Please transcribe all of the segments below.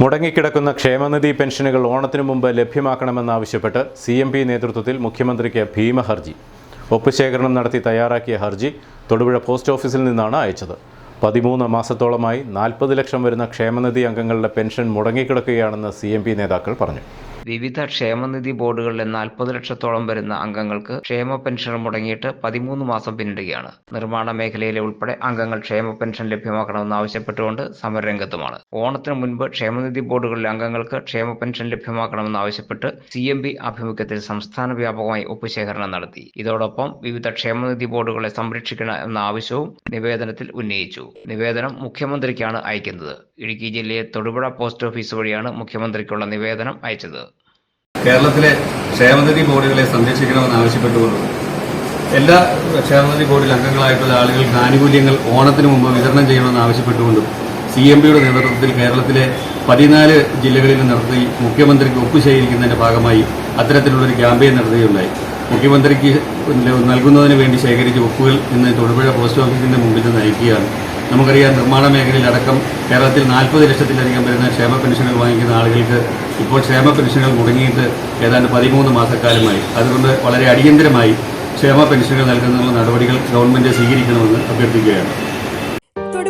മുടങ്ങിക്കിടക്കുന്ന ക്ഷേമനിധി പെൻഷനുകൾ ഓണത്തിനു മുമ്പ് ലഭ്യമാക്കണമെന്നാവശ്യപ്പെട്ട് C M P നേതൃത്വത്തിൽ മുഖ്യമന്ത്രിക്ക് ഭീമഹർജി. ഒപ്പുശേഖരണം നടത്തി തയ്യാറാക്കിയ ഹർജി തൊടുപുഴ പോസ്റ്റ് ഓഫീസിൽ നിന്നാണ് അയച്ചത്. പതിമൂന്ന് മാസത്തോളമായി നാൽപ്പത് ലക്ഷം വരുന്ന ക്ഷേമനിധി അംഗങ്ങളുടെ പെൻഷൻ മുടങ്ങിക്കിടക്കുകയാണെന്ന് സി നേതാക്കൾ പറഞ്ഞു. വിവിധ ക്ഷേമനിധി ബോർഡുകളിലെ നാൽപ്പത് ലക്ഷത്തോളം വരുന്ന അംഗങ്ങൾക്ക് ക്ഷേമ പെൻഷൻ മുടങ്ങിയിട്ട് പതിമൂന്ന് മാസം പിന്നിടുകയാണ്. നിർമ്മാണ മേഖലയിലെ ഉൾപ്പെടെ അംഗങ്ങൾ ക്ഷേമ പെൻഷൻ ലഭ്യമാക്കണമെന്ന് ആവശ്യപ്പെട്ടുകൊണ്ട് സമരരംഗത്തുമാണ്. ഓണത്തിന് മുൻപ് ക്ഷേമനിധി ബോർഡുകളിലെ അംഗങ്ങൾക്ക് ക്ഷേമ പെൻഷൻ ലഭ്യമാക്കണമെന്ന് ആവശ്യപ്പെട്ട് സി എം പി ആഭിമുഖ്യത്തിൽ സംസ്ഥാന വ്യാപകമായി ഒപ്പുശേഖരണം നടത്തി. ഇതോടൊപ്പം വിവിധ ക്ഷേമനിധി ബോർഡുകളെ സംരക്ഷിക്കണം എന്ന ആവശ്യവും നിവേദനത്തിൽ ഉന്നയിച്ചു. നിവേദനം മുഖ്യമന്ത്രിക്കാണ് അയക്കുന്നത്. ഇടുക്കി ജില്ലയിലെ തൊടുപുഴ പോസ്റ്റ് ഓഫീസ് വഴിയാണ് മുഖ്യമന്ത്രിക്കുള്ള നിവേദനം അയച്ചത്. കേരളത്തിലെ ക്ഷേമനിധി ബോർഡുകളെ സംരക്ഷിക്കണമെന്ന് ആവശ്യപ്പെട്ടുകൊണ്ട് എല്ലാ ക്ഷേമനിധി ബോർഡിൽ അംഗങ്ങളായിട്ടുള്ള ആളുകൾക്ക് ആനുകൂല്യങ്ങൾ ഓണത്തിന് മുമ്പ് വിതരണം ചെയ്യണമെന്ന് ആവശ്യപ്പെട്ടുകൊണ്ടും സി എം പിയുടെ നേതൃത്വത്തിൽ കേരളത്തിലെ പതിനാല് ജില്ലകളിൽ നടത്തി മുഖ്യമന്ത്രിക്ക് ഒപ്പുശേഖരിക്കുന്നതിന്റെ ഭാഗമായി അത്തരത്തിലുള്ളൊരു ക്യാമ്പയിൻ നടത്തുകയുണ്ടായി. മുഖ്യമന്ത്രിക്ക് നൽകുന്നതിന് വേണ്ടി ശേഖരിച്ച ഒപ്പുകൾ ഇന്ന് തൊടുപുഴ പോസ്റ്റ് ഓഫീസിന്റെ മുമ്പിൽ നിന്ന് അയക്കുകയാണ്. നമുക്കറിയാം നിർമ്മാണ മേഖലയിലടക്കം കേരളത്തിൽ നാൽപ്പത് ലക്ഷത്തിലധികം വരുന്ന ക്ഷേമ പെൻഷനുകൾ വാങ്ങിക്കുന്ന ആളുകൾക്ക് ഇപ്പോൾ ക്ഷേമ പെൻഷനുകൾ മുടങ്ങിയിട്ട് ഏതാണ്ട് പതിമൂന്ന് മാസക്കാലമായി. അതുകൊണ്ട് വളരെ അടിയന്തരമായി ക്ഷേമ പെൻഷനുകൾ നൽകുന്നതിനുള്ള നടപടികൾ ഗവൺമെന്റ് സ്വീകരിക്കണമെന്ന് അഭ്യർത്ഥിക്കുകയാണ്.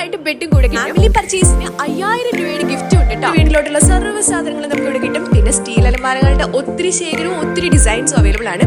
ആയിട്ട് ബെഡും കൂടെ ഫാമിലി പർച്ചേസിന് അയ്യായിരം രൂപയുടെ ഗിഫ്റ്റ് ഉണ്ട് കേട്ടോ വീട്ടിലോട്ടുള്ള സർവ സാധനങ്ങളും നമുക്ക് ഇവിടെ കിട്ടും. പിന്നെ സ്റ്റീൽ അലമാരകളുടെ ഒത്തിരി ശേഖരവും ഒത്തിരി ഡിസൈൻസും അവൈലബിൾ ആണ്.